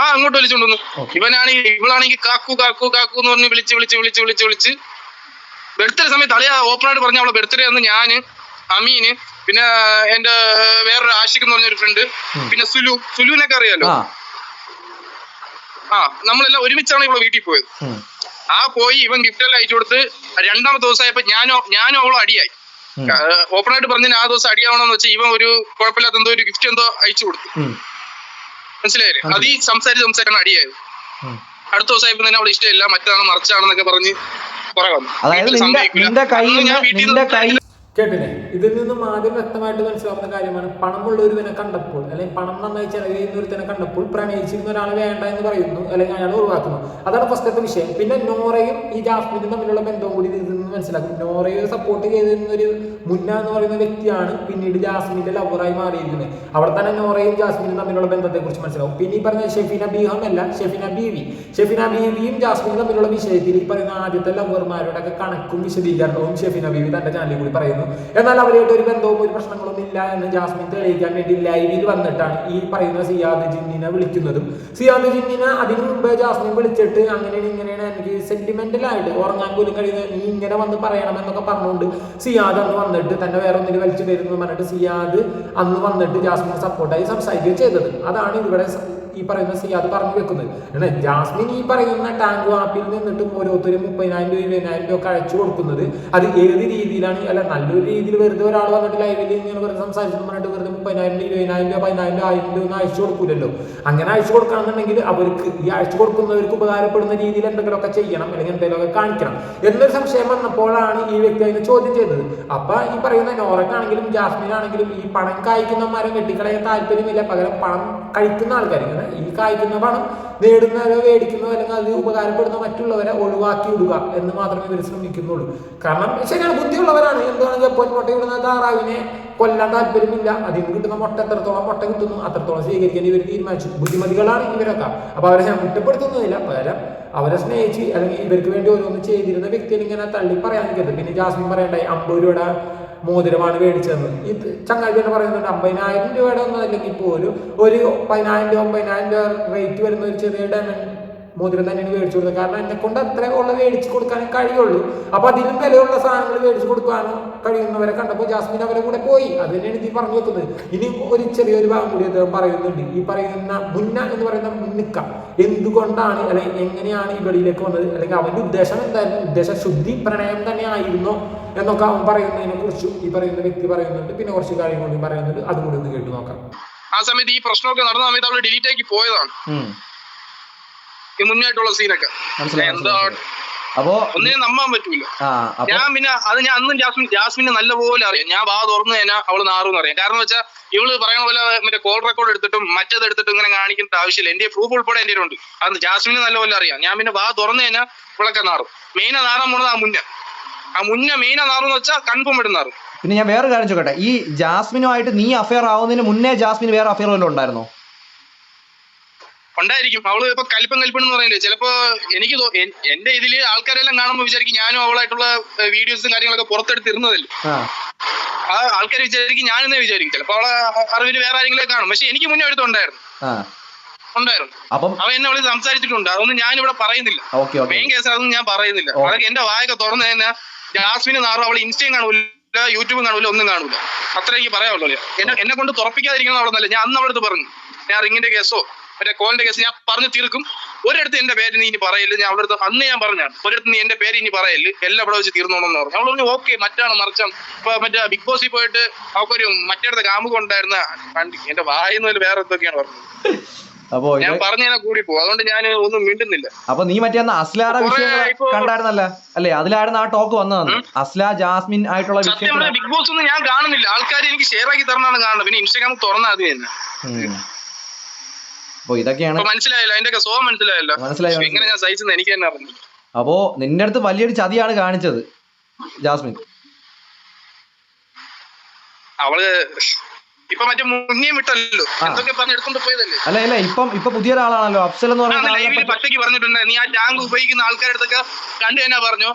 ആ അങ്ങോട്ട് വലിച്ചോണ്ട് വന്നു. ഇവനാണെങ്കിൽ ഇവളാണെങ്കിൽ കാക്കു കാക്കു കാക്കു എന്ന് പറഞ്ഞ് വിളിച്ച് വിളിച്ച് വിളിച്ച് വിളിച്ച് വിളിച്ച്. ബർത്ത്ഡേ സമയത്ത് ഓപ്പൺ ആയിട്ട് പറഞ്ഞ അവളെ ബർത്ത്ഡേ അന്ന് ഞാൻ അമീന് പിന്നെ എന്റെ വേറൊരു ആഷിഖ് എന്ന് പറഞ്ഞൊരു ഫ്രണ്ട് പിന്നെ സുലു. സുലുവിനൊക്കെ അറിയാലോ?
ആ.
നമ്മളെല്ലാം ഒരുമിച്ചാണ് ഇവളെ വീട്ടിൽ പോയത്. ആ പോയി ഇവൻ ഗിഫ്റ്റ് എല്ലാം അയച്ചു കൊടുത്ത് രണ്ടാമത്തെ ദിവസമായപ്പോ ഞാനോ ഞാനും അവളും അടിയായി. ഓപ്പൺ ആയിട്ട് പറഞ്ഞ ആ ദിവസം അടിയാവണമെന്ന് വെച്ചാൽ ഇവൻ ഒരു കുഴപ്പമില്ലാത്ത എന്തോ ഒരു ഗിഫ്റ്റ് എന്തോ അയച്ചു കൊടുത്തു. മനസ്സിലായില്ലേ? അത്. ഈ സംസാരിച്ച് സംസാരിക്കുന്ന അടിയായത് അടുത്ത ദിവസമായപ്പോ തന്നെ അവിടെ ഇഷ്ടമില്ല മറ്റാണ് മറിച്ചാണെന്നൊക്കെ പറഞ്ഞ് കുറെ വന്നു. ഞാൻ വീട്ടിൽ നിന്ന്
കേട്ടില്ലേ? ഇതിൽ നിന്നും ആദ്യം വ്യക്തമായിട്ട് മനസ്സിലാവുന്ന കാര്യമാണ് പണമുള്ള ഒരുവനെ കണ്ടപ്പോൾ അല്ലെങ്കിൽ പണം നന്നായി ചെലവ് ചെയ്യുന്ന ഒരുത്തനെ കണ്ടപ്പോൾ പ്രണയിച്ചിരുന്ന ഒരാളെ വേണ്ട എന്ന് പറയുന്നു അല്ലെങ്കിൽ അയാൾ ഒഴിവാക്കുന്നു. അതാണ് ഫസ്റ്റത്തെ വിഷയം. പിന്നെ നോറയും ഈ ജാസ്മിനും തമ്മിലുള്ള ബന്ധവും കൂടി ഇതിൽ നിന്ന് മനസ്സിലാക്കും. നോറയെ സപ്പോർട്ട് ചെയ്തിരുന്ന ഒരു മുന്ന എന്ന് പറയുന്ന വ്യക്തിയാണ് പിന്നീട് ജാസ്മിന്റെ ലവറായി മാറിയിരിക്കുന്നത്. അവിടെ തന്നെ നോറയും ജാസ്മിനും തമ്മിലുള്ള ബന്ധത്തെക്കുറിച്ച് മനസ്സിലാവും. പിന്നെ ഈ പറഞ്ഞ ഷെഫിന ബീഹം അല്ല ഷെഫിന ബീവി. ഷെഫിന ബീവിയും ജാസ്മിനും തമ്മിലുള്ള വിഷയത്തിൽ ഈ പറയുന്ന ആദ്യത്തെ ലവർമാരുടെ ഒക്കെ കണക്കും വിശദീകരണവും ഷെഫിന ബീവി തന്റെ ചാനലിൽ കൂടി പറയുന്നു. എന്നാൽ അവരായിട്ട് ഒരു ബന്ധവും ഒരു പ്രശ്നങ്ങളൊന്നും ഇല്ല എന്ന് ജാസ്മിൻ തെളിയിക്കാൻ വേണ്ടി ലൈവിൽ വന്നിട്ടാണ് ഈ പറയുന്ന സിയാദ് ജിന്നിനെ വിളിക്കുന്നതും. സിയാദ് ജിന്നിനെ അതിനു മുമ്പേ ജാസ്മിൻ വിളിച്ചിട്ട് അങ്ങനെയാണ് ഇങ്ങനെയാണ് എനിക്ക് സെന്റിമെന്റൽ ആയിട്ട് ഉറങ്ങാൻ പോലും കഴിയുന്നത്. നീ ഇങ്ങനെ വന്ന് പറയണം എന്നൊക്കെ പറഞ്ഞുകൊണ്ട് സിയാദ് അന്ന് വന്നിട്ട് തന്നെ വേറെ ഒന്നിന് വലിച്ചു വരുന്നു പറഞ്ഞിട്ട് സിയാദ് അന്ന് വന്നിട്ട് ജാസ്മിനെ സപ്പോർട്ടായി സംസാരിക്കുകയും ചെയ്തത്. അതാണ് ഇവിടെ ഈ പറയുന്ന സിയാദ് പറഞ്ഞു വെക്കുന്നത്. എന്നാൽ ജാസ്മിൻ ഈ പറയുന്ന ടാങ്ക് ആപ്പിൽ നിന്നിട്ടും ഓരോരുത്തരും മുപ്പതിനായിരം രൂപ ഇരുപതിനായിരം രൂപ ഒക്കെ കൊടുക്കുന്നത് അത് ഏത് രീതിയിലാണ്? അല്ല നല്ലൊരു രീതിയിൽ വെറുതെ ഒരാൾ വന്നിട്ട് ലൈവിൽ ഇങ്ങനെ വെറുതെ സംസാരിച്ചു പറഞ്ഞിട്ട് വെറുതെ മുപ്പതിനായിരം രൂപ ഇരുപതിനായിരം രൂപ പതിനായിരം രൂപ ആയിരം രൂപ ഒന്നും അയച്ചു കൊടുക്കൂലല്ലോ. അങ്ങനെ അയച്ചു കൊടുക്കുകയാണെന്നുണ്ടെങ്കിൽ അവർക്ക് ഈ അയച്ചു കൊടുക്കുന്നവർക്ക് ഉപകാരപ്പെടുന്ന രീതിയിൽ എന്തെങ്കിലുമൊക്കെ ചെയ്യണം അല്ലെങ്കിൽ എന്തെങ്കിലുമൊക്കെ കാണിക്കണം. എന്നൊരു സംശയം വന്നപ്പോഴാണ് ഈ വ്യക്തി അതിനെ ചോദ്യം ചെയ്തത്. അപ്പൊ ഈ പറയുന്ന നോറക്കാണെങ്കിലും ജാസ്മിൻ ആണെങ്കിലും ഈ പണം കായ്ക്കുന്ന മരം വെട്ടിക്കളയാൻ താല്പര്യമില്ല. പകരം പണം കഴിക്കുന്ന ആൾക്കാർ ഇങ്ങനെ ഈ കായ്ക്കുന്ന പണം നേടുന്നവരോ മേടിക്കുന്നവരോ അല്ലെങ്കിൽ അതിൽ ഉപകാരപ്പെടുന്ന മറ്റുള്ളവരെ ഒഴിവാക്കി വിടുക എന്ന് മാത്രമേ ഇവർ ശ്രമിക്കുന്നുള്ളൂ. കാരണം ശരിയാണ് ബുദ്ധിയുള്ളവരാണ്. എന്താണെന്ന് പൊന്മുട്ട ഇടുന്ന താറാവിനെ കൊല്ലാൻ താല്പര്യമില്ല. അതിൽ നിന്ന് കിട്ടുന്ന മുട്ട എത്രത്തോളം മുട്ട കിട്ടുന്നു അത്രത്തോളം സ്വീകരിക്കാൻ ഇവർ തീരുമാനിച്ചു. ബുദ്ധിമതികളാണ് ഇവരൊക്കെ. അപ്പൊ അവരെ ഞാൻ കുറ്റപ്പെടുത്തുന്നില്ല പകരം അവരെ സ്നേഹിച്ച് അല്ലെങ്കിൽ ഇവർക്ക് വേണ്ടി ഓരോന്ന് ചെയ്തിരുന്ന വ്യക്തിയെ ഇങ്ങനെ തള്ളി പറയാൻ നിൽക്കരുത്. പിന്നെ ജാസ്മിൻ പറയണ്ടായി അമ്പത് മോതിരമാണ് മേടിച്ചത്. ഇത് ചങ്ങാതി തന്നെ പറയുന്നുണ്ട് അമ്പതിനായിരം രൂപയുടെ ഒന്നും അല്ലെങ്കിൽ പോലും ഒരു പതിനായിരം രൂപ ഒമ്പതിനായിരം രൂപ റേറ്റ് വരുന്ന ഒരു ചെറിയ ഡയമണ്ട് മോതിരം തന്നെയാണ് മേടിച്ചു കൊടുത്തത്. കാരണം എന്നെ കൊണ്ട് അത്ര ഉള്ള മേടിച്ചു കൊടുക്കാനേ കഴിയുള്ളൂ. അപ്പൊ അതിലും വിലയുള്ള സാധനങ്ങൾ മേടിച്ചു കൊടുക്കാനും കഴിയുന്നവരെ കണ്ടപ്പോൾ ജാസ്മിൻ അവരെ കൂടെ പോയി. അത് തന്നെയാണ് ഇത് പറഞ്ഞു വെക്കുന്നത്. ഇനി ഒരു ചെറിയൊരു ഭാഗം കൂടി അദ്ദേഹം പറയുന്നുണ്ട്. ഈ പറയുന്ന മുന്ന എന്ന് പറയുന്ന മുന്നിക്ക. എന്തുകൊണ്ടാണ് അല്ലെങ്കിൽ എങ്ങനെയാണ് ഈ വെളിയിലേക്ക് വന്നത്? അല്ലെങ്കിൽ അവന്റെ ഉദ്ദേശം എന്തായിരുന്നു? ഉദ്ദേശ ശുദ്ധി പ്രണയം തന്നെ ആയിരുന്നോ? എന്നൊക്കെ അവൻ പറയുന്നതിനെ കുറിച്ചും ഈ പറയുന്ന വ്യക്തി പറയുന്നുണ്ട്. പിന്നെ കുറച്ച് കാര്യങ്ങൾ കൂടി പറയുന്നുണ്ട്. അതുകൂടി ഒന്ന് കേട്ടു നോക്കാം.
ആ സമയത്ത് ഈ പ്രശ്നമൊക്കെ നടന്ന സമയത്ത് അവൾ ഡിലീറ്റ് ആക്കി പോയതാണ്. മുന്നായിട്ടുള്ള സീനൊക്കെ എന്താ
അപ്പോ
ഒന്നിനും നമ്മാൻ പറ്റൂല. ഞാൻ പിന്നെ അത് ഞാൻ അന്നും ജാസ്മിൻ ജാസ്മിനെ നല്ലപോലെ അറിയാം. ഞാൻ വാ തുറന്നു കഴിഞ്ഞാൽ അവൾ നാറും അറിയാം കാരണം വെച്ചാൽ ഇവൾ പറയുന്ന പോലെ മറ്റേ കോൾ റെക്കോർഡ് എടുത്തിട്ടും മറ്റേത് എടുത്തിട്ടും ഇങ്ങനെ കാണിക്കേണ്ട ആവശ്യമില്ല. എന്റെ പ്രൂഫ് ഉൾപ്പെടെ എന്റെ ഉണ്ട് അത് ജാസ്മിനെ നല്ലപോലെ അറിയാം. ഞാൻ പിന്നെ വാ തുറന്നു കഴിഞ്ഞാൽ ഇവളൊക്കെ നാറും. മെയിന നാറാൻ പോണത് ആ മുന്ന. ആ മുന്ന മെയിന നാറും വെച്ചാൽ കൺഫേം ഇടുന്നാറും
പിന്നെ ഞാൻ വേറെ കാര്യം ചോദിക്കട്ടെ. ഈ ജാസ്മിനുമായിട്ട് നീ അഫയർ ആവുന്നതിന് മുന്നേ ജാസ്മിൻ വേറെ അഫയർ വല്ലതും ഉണ്ടായിരുന്നോ?
ഉണ്ടായിരിക്കും. അവൾ ഇപ്പൊ കലിപ്പം കലിപ്പം എന്ന് പറയുന്നത്. ചിലപ്പോ എനിക്ക് എന്റെ ഇതിൽ ആൾക്കാരെല്ലാം കാണുമ്പോൾ വിചാരിക്കും ഞാനും അവളായിട്ടുള്ള വീഡിയോസും കാര്യങ്ങളൊക്കെ പുറത്തെടുത്തിരുന്നതല്ലേ
ആ.
ആൾക്കാർ വിചാരിക്കും ഞാനെന്നേ വിചാരിക്കും. ചിലപ്പോ അവളെ അറിവിൽ വേറെ ആരെങ്കിലും കാണും. പക്ഷെ എനിക്ക് മുന്നേ എടുത്തുണ്ടായിരുന്നു ഉണ്ടായിരുന്നു.
അപ്പം
അവൻ എന്നെ വിളിച്ച് സംസാരിച്ചിട്ടുണ്ട്. അതൊന്നും ഞാൻ ഇവിടെ പറയുന്നില്ല മെയിൻ കേസ് അതൊന്നും ഞാൻ പറയുന്നില്ല. അതൊക്കെ എന്റെ വായൊക്കെ തുറന്നു തന്നെ ജാസ്മിന് നാറും അവൾ ഇൻസ്റ്റയും കാണൂല യൂട്യൂബും കാണൂല ഒന്നും കാണൂല. അത്ര എനിക്ക് പറയാവുള്ളൂ എന്നെ എന്നെ കൊണ്ട് തുറപ്പിക്കാതിരിക്കണം അവിടെ നല്ല ഞാൻ അന്ന് അവിടെ പറഞ്ഞു. ഞാൻ റിങ്ങിന്റെ കേസോ? മറ്റേ കോളിന്റെ കേസ് ഞാൻ പറഞ്ഞു തീർക്കും. ഒരിടത്ത് എന്റെ പേര് നീ ഇനി പറയൽ. ഞാൻ അവിടെ അന്ന് ഞാൻ പറഞ്ഞാണ് ഒരിടത്ത് നീ എന്റെ പേര് ഇനി പറയൽ. എല്ലാം ഇവിടെ വെച്ച് തീർന്നോണെന്ന് പറഞ്ഞു. അവൾ പറഞ്ഞു ഓക്കെ മറ്റാണ് മറിച്ചാണ് ഇപ്പൊ മറ്റേ ബിഗ് ബോസിൽ പോയിട്ട് അവക്കൊരു മറ്റേടത്ത് കാമുക ഉണ്ടായിരുന്ന എന്റെ വായുന്നതിൽ വേറെ എന്തൊക്കെയാണ് പറഞ്ഞത്?
അപ്പോ
ഞാൻ പറഞ്ഞാൽ കൂടി പോകും അതുകൊണ്ട് ഞാൻ ഒന്നും മിണ്ടുന്നില്ല.
അപ്പൊ നീ മറ്റേ അസ്ലാറ
ഇപ്പൊ-
കണ്ടായിരുന്നല്ല? അല്ലേ? അതിലായിരുന്നു ആ ടോക്ക് വന്നത് അസ്ല ജാസ്മിൻ ആയിട്ടുള്ള
വിഷയം ബിഗ് ബോസ് ഒന്നും ഞാൻ കാണുന്നില്ല. ആൾക്കാർ എനിക്ക് ഷെയർ ആക്കി തരണമെന്ന് കാണുന്നത്. പിന്നെ ഇൻസ്റ്റാഗ്രാം തുറന്നാൽ അത് തന്നെ.
അപ്പൊ ഇതൊക്കെയാണ്
മനസ്സിലായല്ലോ അതിന്റെ ഒക്കെ സ്വഭാവം മനസ്സിലായല്ലോ.
മനസ്സിലായി,
എങ്ങനെ ഞാൻ സഹിച്ചെന്ന് എനിക്ക് തന്നെ അറിഞ്ഞു.
അപ്പോ നിന്റെ അടുത്ത് വലിയൊരു ചതിയാണ് കാണിച്ചത് ജാസ്മിൻ.
അവൾ ഇപ്പൊ മറ്റേ മുന്നേ വിട്ടല്ലോ. എന്തൊക്കെ പറഞ്ഞ് എടുത്തോണ്ട് പോയതല്ലേ?
അല്ല അല്ല ഇപ്പം ഇപ്പൊ പുതിയൊരാളാണല്ലോ അഫ്സൽ എന്ന് പറയുന്ന
പച്ചയ്ക്ക് പറഞ്ഞിട്ടുണ്ട്. നീ ആ ടാങ്ക് ഉപയോഗിക്കുന്ന ആൾക്കാരുടെ അടുത്തൊക്കെ കണ്ടു തന്നെ പറഞ്ഞു?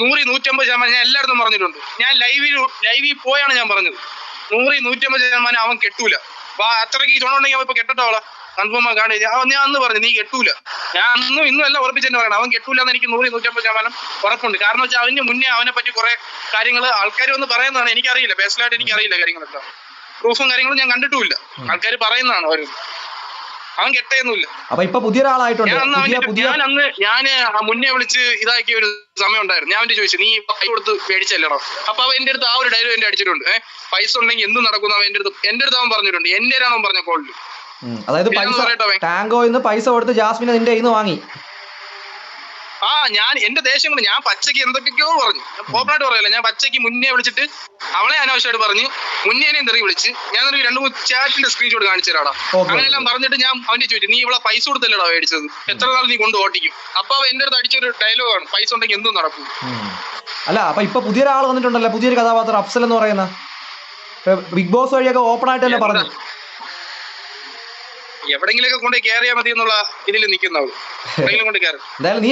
നൂറി നൂറ്റമ്പത് ശതമാനം ഞാൻ എല്ലായിടത്തും പറഞ്ഞിട്ടുണ്ട്. ഞാൻ ലൈവിൽ ലൈവിൽ പോയാണ് ഞാൻ പറഞ്ഞത്. നൂറി നൂറ്റമ്പത് ശതമാനം അവൻ കെട്ടൂല. അപ്പൊ അത്രയ്ക്ക് ചുണുണ്ടെങ്കിൽ അവൻ ഇപ്പൊ കെട്ടട്ടോ അവളെ? കൺഫേം കാണി ഞാൻ അന്ന് പറഞ്ഞു നീ കെട്ടൂല. ഞാൻ അന്നും ഇന്നും എല്ലാം ഉറപ്പിച്ചെന്നെ പറയണം. അവൻ കെട്ടൂല എന്ന് എനിക്ക് നൂറി നൂറ്റമ്പത് ശതമാനം ഉറപ്പുണ്ട്. കാരണം വെച്ചാൽ അതിന് മുന്നേ അവനെ പറ്റി കുറെ കാര്യങ്ങൾ ആൾക്കാർ വന്ന് പറയുന്നതാണ് എനിക്കറിയില്ല. പേഴ്സണലായിട്ട് എനിക്കറിയില്ല കാര്യങ്ങളൊക്കെ പ്രൂഫും കാര്യങ്ങളും ഞാൻ കണ്ടിട്ടുമില്ല. ആൾക്കാർ പറയുന്നതാണ് അവർ അവൻ കെട്ടയൊന്നുമില്ല.
അപ്പൊ ഇപ്പൊ
ഞാൻ
പുതിയ ഒരാളായിട്ടുണ്ട്
ഞാൻ അന്ന് ഞാൻ ആ മുന്നേ വിളിച്ച് ഇതാക്കിയ ഒരു സമയം ഉണ്ടായിരുന്നു. ഞാൻ ചോദിച്ചു നീ കൈ കൊടുത്ത് മേടിച്ചല്ലടോ? അപ്പൊ അവൻ എന്റെ അടുത്ത് ആ ഒരു ഡയലോഗ് എന്റെ അടിച്ചിട്ടുണ്ട്. ഏഹ് പൈസ ഉണ്ടെങ്കിൽ എന്ത് നടക്കുന്നു? അവൻ എന്റെ അടുത്ത് എന്റെ അടുത്ത് അവൻ പറഞ്ഞിട്ടുണ്ട്. എന്റെ അവൻ പറഞ്ഞ കോളിൽ.
അതായത് പൈസ. ടാങ്കോ ഇന്ന് പൈസ കൊടുത്ത് ജാസ്മിനെ നിന്റെ കയ്യിൽ വാങ്ങി.
ആ ഞാൻ എന്റെ ദേഷ്യം കൊണ്ട് ഞാൻ പച്ചയ്ക്ക് എന്തൊക്കെയോ പറഞ്ഞു. ഓപ്പണായിട്ട് പറയല്ല ഞാൻ പച്ചയ്ക്ക് മുന്നേ വിളിച്ചിട്ട് അവളെ അനാവശ്യമായിട്ട് പറഞ്ഞു. മുന്നേനെയും തെറി വിളിച്ച്. ഞാൻ ഒരു രണ്ടു മൂന്ന് ചാറ്റിന്റെ സ്ക്രീൻഷോട്ട് കാണിച്ചു തരാടാ. അങ്ങനെല്ലാം പറഞ്ഞിട്ട് ഞാൻ അവന്റെ ചോദിച്ചു നീ ഇവിടെ പൈസ കൊടുത്തല്ലടാ മേടിച്ചത്? എത്ര നാൾ നീ കൊണ്ട് ഓട്ടിക്കും? അപ്പൊ അവ എന്റെ അടുത്ത് അടിച്ചൊരു ഡയലോഗ് ആണ്. പൈസ ഉണ്ടെങ്കിൽ എന്തും നടക്കും.
അല്ല അപ്പൊ ഇപ്പൊ പുതിയൊരാൾ വന്നിട്ടുണ്ടല്ലോ പുതിയൊരു കഥാപാത്രം അഫ്സൽ എന്ന് പറയുന്ന. ബിഗ് ബോസ് വഴിയൊക്കെ ഓപ്പൺ ആയിട്ടല്ലേ പറഞ്ഞു.
എവിടെങ്കിലൊക്കെ [laughs] കൊണ്ട് കയറിയാൽ മതി എന്നുള്ള ഇതിൽ നിൽക്കുന്നവർ എവിടെങ്കിലും കൊണ്ട് കയറും.
എന്തായാലും നീ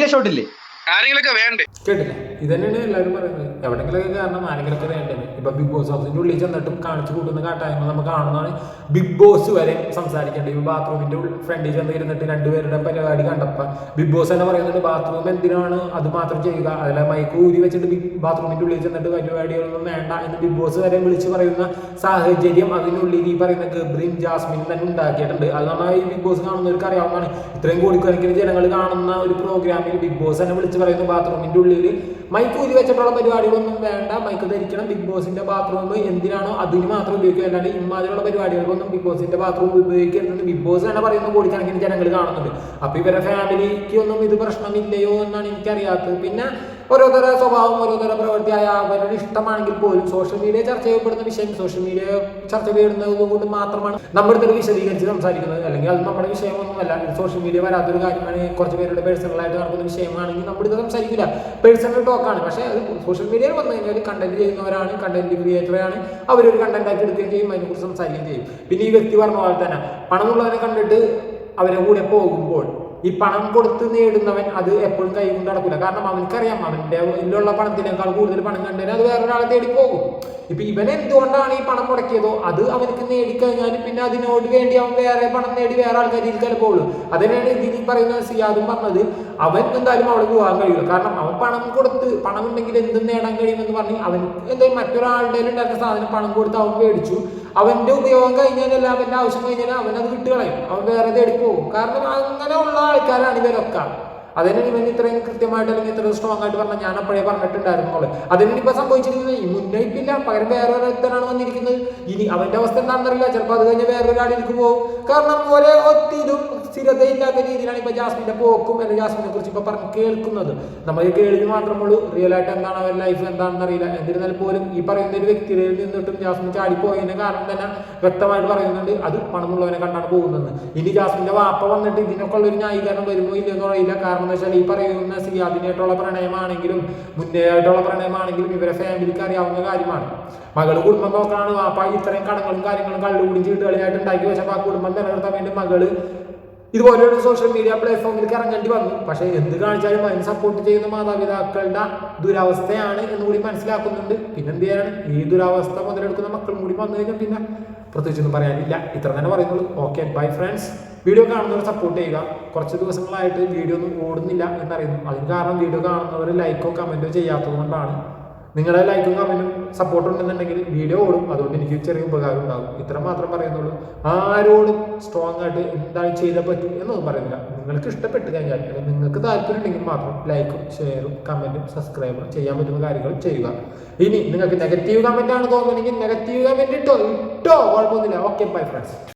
ആരെങ്കിലൊക്കെ വേണ്ടേ?
കേട്ടില്ല? ഇത് തന്നെയാണ് എല്ലാവരും പറയുന്നത്. എവിടെങ്കിലൊക്കെ കാരണം ആരെങ്കിലൊക്കെ വേണ്ടത് ഇപ്പൊ ബിഗ് ബോസ് ഹൗസിന്റെ ഉള്ളിൽ ചെന്നിട്ടും കാണിച്ചു കൂട്ടുന്ന കാട്ടായ്മ നമുക്ക് കാണുന്നതാണ് ബിഗ് ബോസ് വരെ സംസാരിക്കേണ്ടത്. ഈ ബാത്റൂമിന്റെ ഫ്രണ്ടിൽ ചെന്ന് ഇരുന്നിട്ട് രണ്ടുപേരുടെ പരിപാടി കണ്ടപ്പോ ബിഗ് ബോസ് തന്നെ പറയുന്നുണ്ട് ബാത്റൂം എന്തിനാണ് അത് മാത്രം ചെയ്യുക? അതിലെ മൈക്ക് ഊരി വെച്ചിട്ട് ബിഗ് ബാത്റൂമിന്റെ ഉള്ളിൽ ചെന്നിട്ട് പരിപാടികളൊന്നും വേണ്ട എന്ന് ബിഗ് ബോസ് വരെ വിളിച്ച് പറയുന്ന സാഹചര്യം അതിനുള്ളിൽ ഈ പറയുന്ന ഗബ്രീൻ ജാസ്മിൻ തന്നെ ഉണ്ടാക്കിയിട്ടുണ്ട്. അത് ഈ ബിഗ് ബോസ് കാണുന്നവർക്ക് അറിയാവുന്നതാണ്. ഇത്രയും കോടിക്കണക്കിന് ജനങ്ങൾ കാണുന്ന ഒരു പ്രോഗ്രാമിൽ ബിഗ് ബോസ് തന്നെ വിളിച്ച് പറയുന്ന ബാത്റൂമിന്റെ ഉള്ളിൽ മൈക്ക് ഊരി വെച്ചിട്ടുള്ള പരിപാടികളൊന്നും വേണ്ട. മൈക്ക് ധരിക്കണം. ബിഗ് ബോസിന്റെ ബാത്റൂം എന്തിനാണോ അതിന് മാത്രം ഉപയോഗിക്കുക. അല്ലാണ്ട് ഇമാതിരിയുള്ള പരിപാടികൾക്കൊന്നും ബിഗ് ബോസിന്റെ ബാത്റൂം ഉപയോഗിക്കരുതെന്ന് ബിഗ് ബോസ് തന്നെ പറയുന്ന കോടിക്കണക്കിന് ജനങ്ങൾ കാണുന്നുണ്ട്. അപ്പോൾ ഇവരെ ഫാമിലിക്ക് ഒന്നും ഇത് പ്രശ്നമില്ലയോ എന്നാണ് എനിക്കറിയാത്തത്. പിന്നെ ഓരോരുത്തര സ്വഭാവം ഓരോരുത്തരുടെ പ്രവൃത്തിയായ അവരുടെ ഇഷ്ടമാണെങ്കിൽ പോലും സോഷ്യൽ മീഡിയ ചർച്ച ചെയ്യപ്പെടുന്ന വിഷയം സോഷ്യൽ മീഡിയ ചർച്ച ചെയ്യപ്പെടുന്നത് കൊണ്ട് മാത്രമാണ് നമ്മുടെ അടുത്ത് വിശദീകരിച്ച് സംസാരിക്കുന്നത്. അല്ലെങ്കിൽ അത് നമ്മുടെ വിഷയമൊന്നുമല്ല. ഇത് സോഷ്യൽ മീഡിയ വരാത്തൊരു കാര്യമാണ്. കുറച്ച് പേരുടെ പേഴ്സണലായിട്ട് നടക്കുന്ന വിഷയമാണെങ്കിൽ നമ്മളിത് സംസാരിക്കില്ല. പേഴ്സണൽ ടോക്കാണ് പക്ഷേ അത് സോഷ്യൽ മീഡിയയിൽ വന്നു കഴിഞ്ഞാൽ കണ്ടന്റ് ചെയ്യുന്നവരാണ് കണ്ടന്റ് ക്രിയേറ്ററാണ് അവരൊരു കണ്ടന്റ് ആക്കി എടുക്കുകയും ചെയ്യും അതിനെക്കുറിച്ച് സംസാരിക്കുകയും ചെയ്യും. പിന്നെ ഈ വ്യക്തി പറഞ്ഞ പോലെ തന്നെ പണമുള്ളവരെ കണ്ടിട്ട് അവരെ കൂടെ പോകുമ്പോൾ ഈ പണം കൊടുത്ത് നേടുന്നവൻ അത് എപ്പോഴും കൈ കൊണ്ട് നടക്കില്ല കാരണം അവനക്കറിയാം അവന്റെ ഇതിലുള്ള പണത്തിനേക്കാൾ കൂടുതൽ പണം കണ്ടാൽ അത് വേറൊരാളെ തേടി പോകും ഇപ്പൊ ഇവൻ എന്തുകൊണ്ടാണ് ഈ പണം മുടക്കിയതോ? അത് അവനക്ക് നേടിക്കഴിഞ്ഞാൽ പിന്നെ അതിനോട് വേണ്ടി അവൻ വേറെ പണം നേടി വേറെ ആൾക്കാരിൽ പോകുള്ളൂ അതിനാണ് ഇതിന് പറയുന്ന സിയാദും പറഞ്ഞത്. അവൻ എന്തായാലും അവിടെ പോകാൻ കഴിയില്ല. കാരണം അവൻ പണം കൊടുത്ത് പണം ഉണ്ടെങ്കിൽ എന്തും നേടാൻ കഴിയുമെന്ന് പറഞ്ഞ് അവൻ എന്തായാലും മറ്റൊരാളുടെ ഉണ്ടായിരുന്ന സാധനം പണം കൊടുത്ത് അവൻ മേടിച്ചു. അവന്റെ ഉപയോഗം കഴിഞ്ഞാലല്ല അവന്റെ ആവശ്യം കഴിഞ്ഞാൽ അവൻ അത് വിട്ടുകളയും. അവൻ വേറെ എടുക്കും കാരണം അങ്ങനെയുള്ള ആൾക്കാരാണ് ഇവരൊക്കെ. അതിന് ഇവൻ ഇത്രയും കൃത്യമായിട്ട് അല്ലെങ്കിൽ ഇത്രയും സ്ട്രോങ് ആയിട്ട് പറഞ്ഞാൽ ഞാൻ അപ്പോഴേ പറഞ്ഞിട്ടുണ്ടായിരുന്നുള്ളൂ ഇപ്പൊ സംഭവിച്ചിരിക്കുന്നത് ഈ മുന്നേപ്പില്ല പകരം വേറെ ഒരുത്തനാണ് വന്നിരിക്കുന്നത്. ഇനി അവന്റെ അവസ്ഥ എന്താണെന്നറിയില്ല. ചിലപ്പോൾ അത് കഴിഞ്ഞ് വേറൊരാളിലേക്ക് പോകും. കാരണം ഒരേ ഒത്തിരും സ്ഥിരതയില്ലാത്ത രീതിയിലാണ് ഇപ്പൊ ജാസ്മിന്റെ പോക്കും അല്ലെങ്കിൽ ജാസ്മിനെ കുറിച്ച് ഇപ്പൊ പറഞ്ഞ് കേൾക്കുന്നത്. നമ്മൾ കേൾവി മാത്രമുള്ളൂ റിയൽ ആയിട്ട് എന്താണ് അവരുടെ ലൈഫ് എന്താണെന്ന് അറിയില്ല. എന്നിരുന്നാൽ പോലും ഈ പറയുന്ന ഒരു വ്യക്തിയിൽ നിന്നിട്ടും ജാസ്മിൻ ചാടിപ്പോയതിന് കാരണം തന്നെ വ്യക്തമായിട്ട് പറയുന്നുണ്ട്. അത് പണമുള്ളവനെ കണ്ടാണ് പോകുന്നത്. ഇനി ജാസ്മിന്റെ വാപ്പ വന്നിട്ട് ഇതിനൊക്കെ ഉള്ള ഒരു ന്യായീകരണം വരുമോ ഇല്ലെന്ന് അറിയില്ല. കാരണം എന്ന് വെച്ചാൽ ഈ പറയുന്ന സിയാദിനായിട്ടുള്ള പ്രണയമാണെങ്കിലും മുന്നേ ആയിട്ടുള്ള പ്രണയമാണെങ്കിലും ഇവരെ ഫാമിലിക്ക് അറിയാവുന്ന കാര്യമാണ്. മകൾ കുടുംബം നോക്കാണ് വാപ്പ ഇത്രയും കടങ്ങളും കാര്യങ്ങളും കള്ളുകൂടി ചീട്ടുകളിയായിട്ട് ഉണ്ടാക്കി വെച്ചപ്പോൾ ആ കുടുംബം നിലനിർത്താൻ വേണ്ടി മകൾ ഇതുപോലെയുള്ള സോഷ്യൽ മീഡിയ പ്ലാറ്റ്ഫോമിൽ ഇറങ്ങേണ്ടി വന്നു. പക്ഷേ എന്ത് കാണിച്ചാലും അതിന് സപ്പോർട്ട് ചെയ്യുന്ന മാതാപിതാക്കളുടെ ദുരവസ്ഥയാണ് എന്ന് കൂടി മനസ്സിലാക്കുന്നുണ്ട്. പിന്നെ എന്ത് ഈ ദുരവസ്ഥ മുതലെടുക്കുന്ന മക്കളും കൂടി വന്നു കഴിഞ്ഞാൽ പിന്നെ പ്രത്യേകിച്ചൊന്നും പറയാനില്ല. ഇത്ര തന്നെ പറയുന്നുള്ളൂ. ഓക്കെ ബൈ ഫ്രണ്ട്സ് വീഡിയോ കാണുന്നവർ സപ്പോർട്ട് ചെയ്യുക. കുറച്ച് ദിവസങ്ങളായിട്ട് വീഡിയോ ഒന്നും ഓടുന്നില്ല എന്നറിയുന്നു. അതിന് കാരണം വീഡിയോ കാണുന്നവർ ലൈക്കോ കമന്റോ ചെയ്യാത്തത് കൊണ്ടാണ്. നിങ്ങളുടെ ലൈക്കും കമന്റും സപ്പോർട്ടും ഉണ്ടെന്നുണ്ടെങ്കിൽ വീഡിയോ ഓടും. അതുകൊണ്ട് എനിക്ക് ചെറിയ ഉപകാരം ഉണ്ടാകും. ഇത്ര മാത്രം പറയുന്നുള്ളൂ. ആരോടും സ്ട്രോങ് ആയിട്ട് എന്താണ് ചെയ്താൽ പറ്റും എന്നൊന്നും പറയുന്നില്ല. നിങ്ങൾക്ക് ഇഷ്ടപ്പെട്ട് കഴിഞ്ഞാൽ അല്ലെങ്കിൽ നിങ്ങൾക്ക് താല്പര്യം ഉണ്ടെങ്കിൽ മാത്രം ലൈക്കും ഷെയറും കമന്റും സബ്സ്ക്രൈബും ചെയ്യാൻ പറ്റുന്ന കാര്യങ്ങൾ ചെയ്യുക. ഇനി നിങ്ങൾക്ക് നെഗറ്റീവ് കമന്റ് ആണ് തോന്നുന്നെങ്കിൽ നെഗറ്റീവ് കമന്റ് ഇട്ടോ ഇട്ടോ കുഴപ്പമൊന്നുമില്ല. Okay bye friends